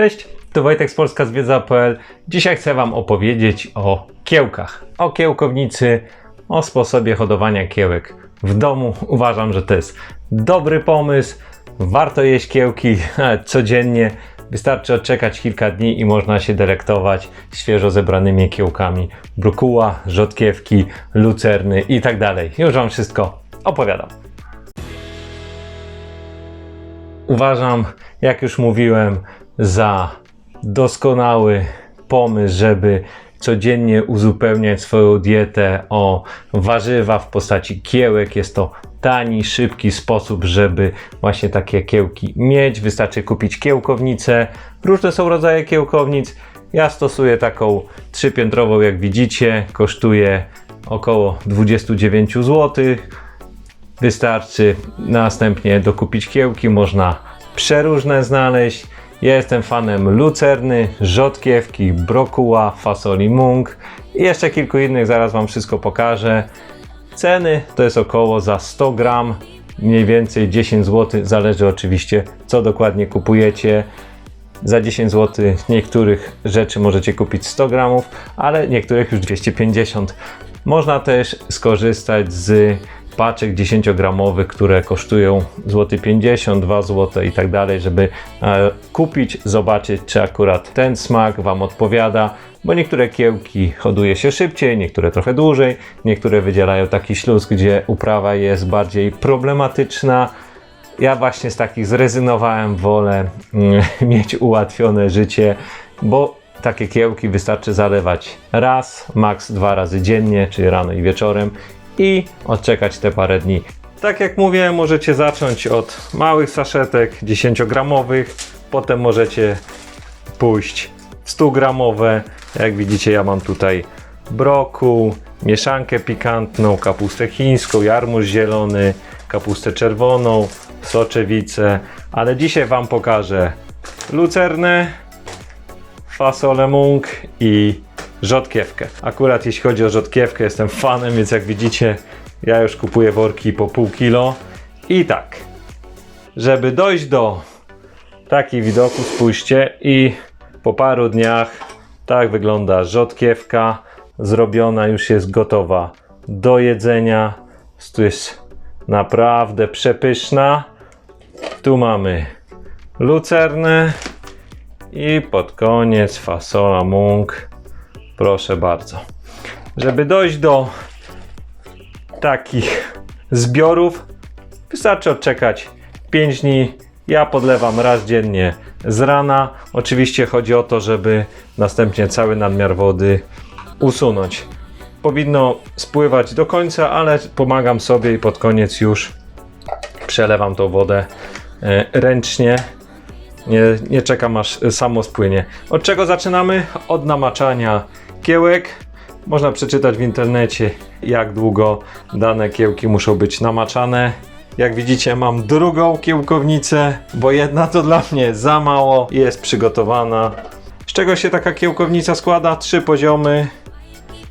Cześć, tu Wojtek z Polska Zwiedza.pl. Dzisiaj chcę Wam opowiedzieć o kiełkach, o kiełkownicy, o sposobie hodowania kiełek w domu. Uważam, że to jest dobry pomysł. Warto jeść kiełki codziennie. Wystarczy odczekać kilka dni i można się delektować świeżo zebranymi kiełkami brokuła, rzodkiewki, lucerny i tak dalej. Już Wam wszystko opowiadam. uważam, jak już mówiłem, za doskonały pomysł, żeby codziennie uzupełniać swoją dietę o warzywa w postaci kiełek. Jest to tani, szybki sposób, żeby właśnie takie kiełki mieć. Wystarczy kupić kiełkownicę. Różne są rodzaje kiełkownic. Ja stosuję taką trzypiętrową, jak widzicie. Kosztuje około 29 zł. Wystarczy następnie dokupić kiełki, można przeróżne znaleźć. Ja jestem fanem lucerny, rzodkiewki, brokuła, fasoli mung i jeszcze kilku innych, zaraz Wam wszystko pokażę. Ceny to jest około za 100 gram, mniej więcej 10 zł, zależy oczywiście co dokładnie kupujecie. Za 10 zł niektórych rzeczy możecie kupić 100 gramów, ale niektórych już 250. Można też skorzystać z paczek 10-gramowych, które kosztują złoty 50, 2 zł i tak dalej, żeby e, kupić, zobaczyć, czy akurat ten smak Wam odpowiada, bo niektóre kiełki hoduje się szybciej, niektóre trochę dłużej, niektóre wydzielają taki śluz, gdzie uprawa jest bardziej problematyczna. Ja właśnie z takich zrezygnowałem, wolę mm, mieć ułatwione życie, bo takie kiełki wystarczy zalewać raz, maks dwa razy dziennie, czyli rano i wieczorem i odczekać te parę dni. Tak jak mówię, możecie zacząć od małych saszetek 10-gramowych, potem możecie pójść w 100-gramowe. Jak widzicie, ja mam tutaj brokuł, mieszankę pikantną, kapustę chińską, jarmuż zielony, kapustę czerwoną, soczewicę, ale dzisiaj Wam pokażę lucernę, fasolę mung i rzodkiewkę. Akurat jeśli chodzi o rzodkiewkę, jestem fanem, więc jak widzicie, ja już kupuję worki po pół kilo. I tak, żeby dojść do takich widoków, spójrzcie, i po paru dniach tak wygląda rzodkiewka. Zrobiona już jest gotowa do jedzenia. Tu jest naprawdę przepyszna. Tu mamy lucernę i pod koniec fasola mung. Proszę bardzo. Żeby dojść do takich zbiorów, wystarczy odczekać 5 dni. Ja podlewam raz dziennie z rana. Oczywiście chodzi o to, żeby następnie cały nadmiar wody usunąć. Powinno spływać do końca, ale pomagam sobie i pod koniec już przelewam tą wodę e, ręcznie. Nie, nie czekam aż samo spłynie. Od czego zaczynamy? Od namaczania kiełek. Można przeczytać w internecie, jak długo dane kiełki muszą być namaczane. Jak widzicie, mam drugą kiełkownicę, bo jedna to dla mnie za mało jest przygotowana. Z czego się taka kiełkownica składa? Trzy poziomy.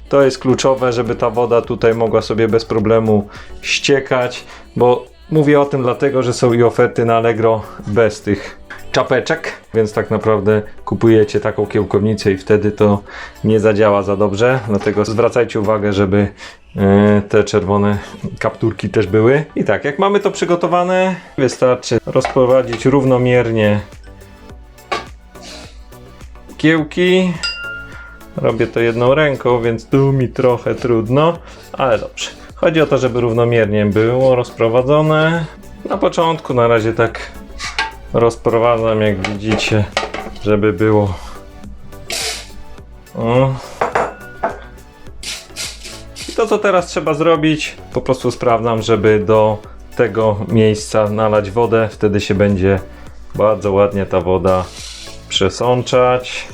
To jest kluczowe, żeby ta woda tutaj mogła sobie bez problemu ściekać, bo mówię o tym dlatego, że są i oferty na Allegro bez tych czapeczek, więc tak naprawdę kupujecie taką kiełkownicę i wtedy to nie zadziała za dobrze, dlatego zwracajcie uwagę, żeby e, te czerwone kapturki też były. I tak, jak mamy to przygotowane, wystarczy rozprowadzić równomiernie kiełki. Robię to jedną ręką, więc tu mi trochę trudno, ale dobrze. Chodzi o to, żeby równomiernie było rozprowadzone. Na początku na razie tak rozprowadzam, jak widzicie, żeby było. O. I to, co teraz trzeba zrobić, po prostu sprawdzam, żeby do tego miejsca nalać wodę. Wtedy się będzie bardzo ładnie ta woda przesączać.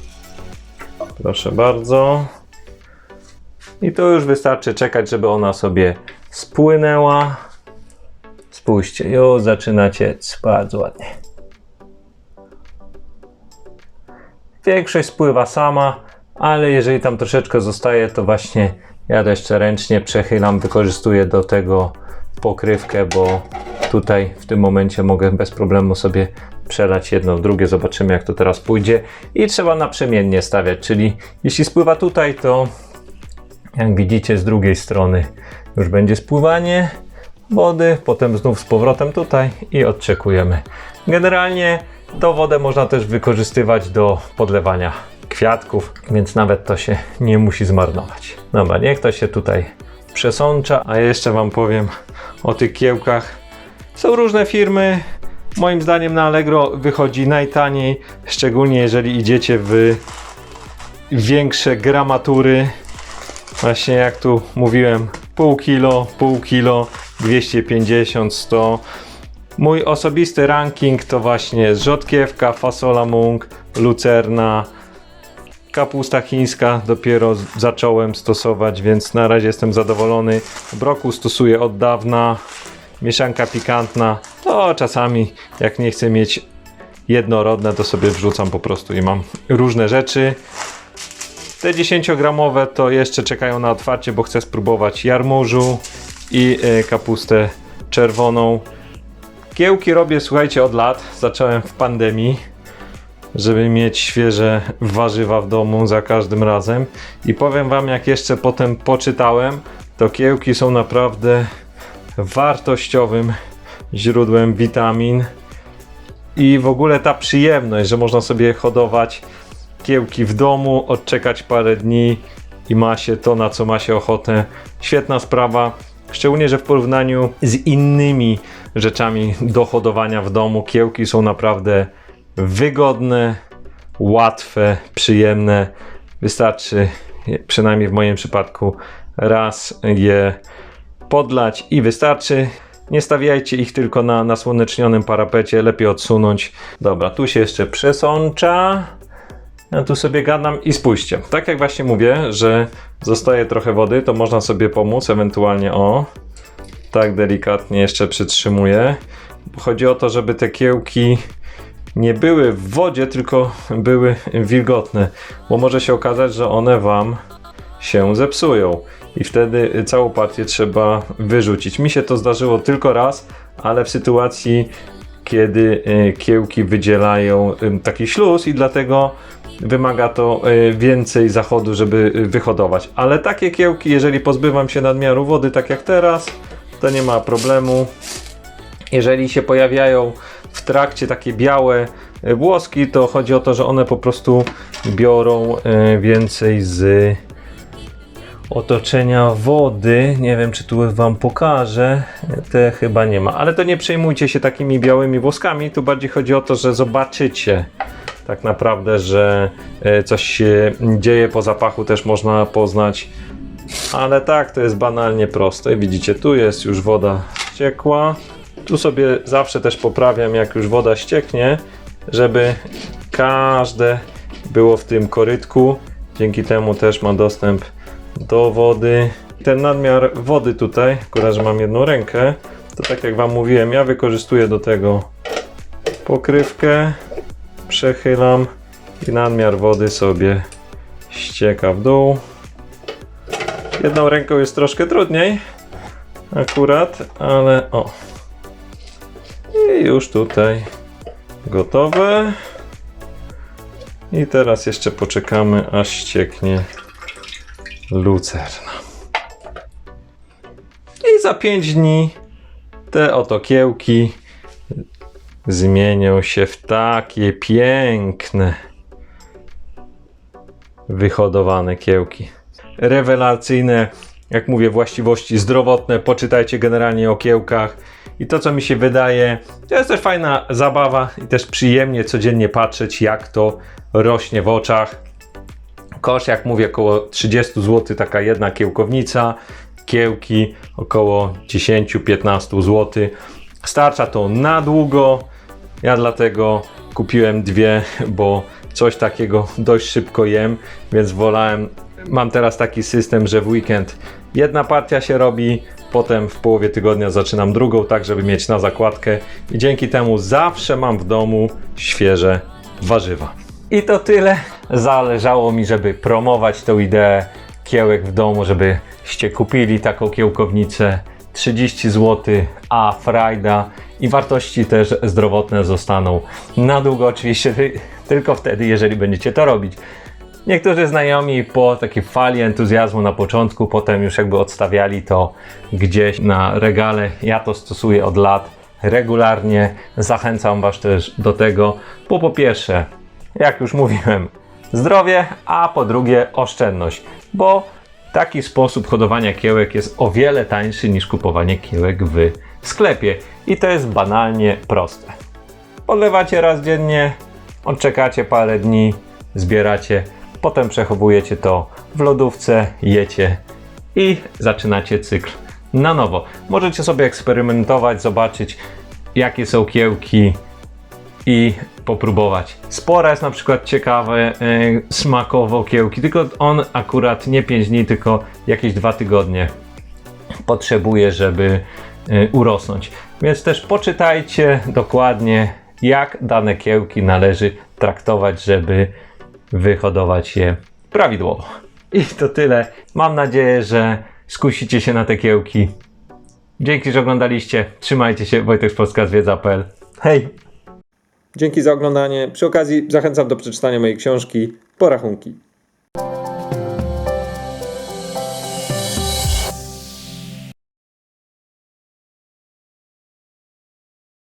Proszę bardzo. I to już wystarczy czekać, żeby ona sobie spłynęła. Spójrzcie, już zaczyna ciec bardzo ładnie. Większość spływa sama, ale jeżeli tam troszeczkę zostaje, to właśnie ja jeszcze ręcznie przechylam, wykorzystuję do tego pokrywkę, bo tutaj w tym momencie mogę bez problemu sobie przelać jedno w drugie, zobaczymy jak to teraz pójdzie i trzeba naprzemiennie stawiać, czyli jeśli spływa tutaj, to jak widzicie z drugiej strony już będzie spływanie wody, potem znów z powrotem tutaj i odczekujemy. Generalnie tą wodę można też wykorzystywać do podlewania kwiatków, więc nawet to się nie musi zmarnować. Dobra, niech to się tutaj przesącza, a jeszcze Wam powiem o tych kiełkach. Są różne firmy. Moim zdaniem na Allegro wychodzi najtaniej, szczególnie jeżeli idziecie w większe gramatury. Właśnie jak tu mówiłem, pół kilo, pół kilo, 250, 100. Mój osobisty ranking to właśnie rzodkiewka, fasola mung, lucerna, kapusta chińska dopiero zacząłem stosować, więc na razie jestem zadowolony. Broku stosuję od dawna. Mieszanka pikantna, to czasami jak nie chcę mieć jednorodne, to sobie wrzucam po prostu i mam różne rzeczy. Te 10-gramowe to jeszcze czekają na otwarcie, bo chcę spróbować jarmużu i e, kapustę czerwoną. Kiełki robię, słuchajcie, od lat. Zacząłem w pandemii, żeby mieć świeże warzywa w domu za każdym razem. I powiem Wam, jak jeszcze potem poczytałem, to kiełki są naprawdę wartościowym źródłem witamin. I w ogóle ta przyjemność, że można sobie hodować kiełki w domu, odczekać parę dni i ma się to, na co ma się ochotę. Świetna sprawa. Szczególnie, że w porównaniu z innymi rzeczami do hodowania w domu, kiełki są naprawdę wygodne, łatwe, przyjemne. Wystarczy, przynajmniej w moim przypadku, raz je podlać i wystarczy. Nie stawiajcie ich tylko na nasłonecznionym parapecie, lepiej odsunąć. Dobra, tu się jeszcze przesącza. Ja tu sobie gadam i spójrzcie. Tak jak właśnie mówię, że zostaje trochę wody, to można sobie pomóc, ewentualnie o, tak delikatnie jeszcze przytrzymuję. Chodzi o to, żeby te kiełki nie były w wodzie, tylko były wilgotne, bo może się okazać, że one Wam się zepsują i wtedy całą partię trzeba wyrzucić. Mi się to zdarzyło tylko raz, ale w sytuacji, kiedy e, kiełki wydzielają em, taki śluz i dlatego wymaga to e, więcej zachodu, żeby e, wyhodować. Ale takie kiełki, jeżeli pozbywam się nadmiaru wody, tak jak teraz, to nie ma problemu. Jeżeli się pojawiają w trakcie takie białe e, włoski, to chodzi o to, że one po prostu biorą więcej z otoczenia wody. Nie wiem, czy tu Wam pokażę. Te chyba nie ma, ale to nie przejmujcie się takimi białymi włoskami. Tu bardziej chodzi o to, że zobaczycie tak naprawdę, że e, coś się dzieje po zapachu, też można poznać. Ale tak, to jest banalnie proste. Widzicie, tu jest już woda ściekła. Tu sobie zawsze też poprawiam, jak już woda ścieknie, żeby każde było w tym korytku. Dzięki temu też ma dostęp do wody. Ten nadmiar wody tutaj, akurat, że mam jedną rękę, to tak jak Wam mówiłem, ja wykorzystuję do tego pokrywkę, przechylam i nadmiar wody sobie ścieka w dół. Jedną ręką jest troszkę trudniej, akurat, ale o. I już tutaj gotowe. I teraz jeszcze poczekamy, aż ścieknie lucerna. I za 5 dni te oto kiełki zmienią się w takie piękne, wyhodowane kiełki. Rewelacyjne, jak mówię, właściwości zdrowotne. Poczytajcie generalnie o kiełkach. I to, co mi się wydaje, to jest też fajna zabawa i też przyjemnie codziennie patrzeć, jak to rośnie w oczach. Kosz, jak mówię, około 30 zł taka jedna kiełkownica. Kiełki około 10-15 zł. Starcza to na długo. Ja dlatego kupiłem dwie, bo coś takiego dość szybko jem, więc wolałem. Mam teraz taki system, że w weekend jedna partia się robi, potem w połowie tygodnia zaczynam drugą, tak żeby mieć na zakładkę i dzięki temu zawsze mam w domu świeże warzywa. I to tyle. Zależało mi, żeby promować tą ideę kiełek w domu, żebyście kupili taką kiełkownicę. 30 zł, a frajda i wartości też zdrowotne zostaną na długo. Oczywiście ty- tylko wtedy, jeżeli będziecie to robić. Niektórzy znajomi po takiej fali entuzjazmu na początku, potem już jakby odstawiali to gdzieś na regale. Ja to stosuję od lat regularnie. Zachęcam Was też do tego, bo po pierwsze, jak już mówiłem, zdrowie, a po drugie oszczędność, bo taki sposób hodowania kiełek jest o wiele tańszy niż kupowanie kiełek w sklepie i to jest banalnie proste. Podlewacie raz dziennie, odczekacie parę dni, zbieracie, potem przechowujecie to w lodówce, jecie i zaczynacie cykl na nowo. Możecie sobie eksperymentować, zobaczyć jakie są kiełki i popróbować. Spora jest na przykład ciekawe e, smakowo kiełki, tylko on akurat nie 5 dni, tylko jakieś 2 tygodnie potrzebuje, żeby urosnąć. Więc też poczytajcie dokładnie, jak dane kiełki należy traktować, żeby wyhodować je prawidłowo. I to tyle. Mam nadzieję, że skusicie się na te kiełki. Dzięki, że oglądaliście. Trzymajcie się. Wojtek Polska Zwiedza.pl. Hej! Dzięki za oglądanie. Przy okazji zachęcam do przeczytania mojej książki Porachunki.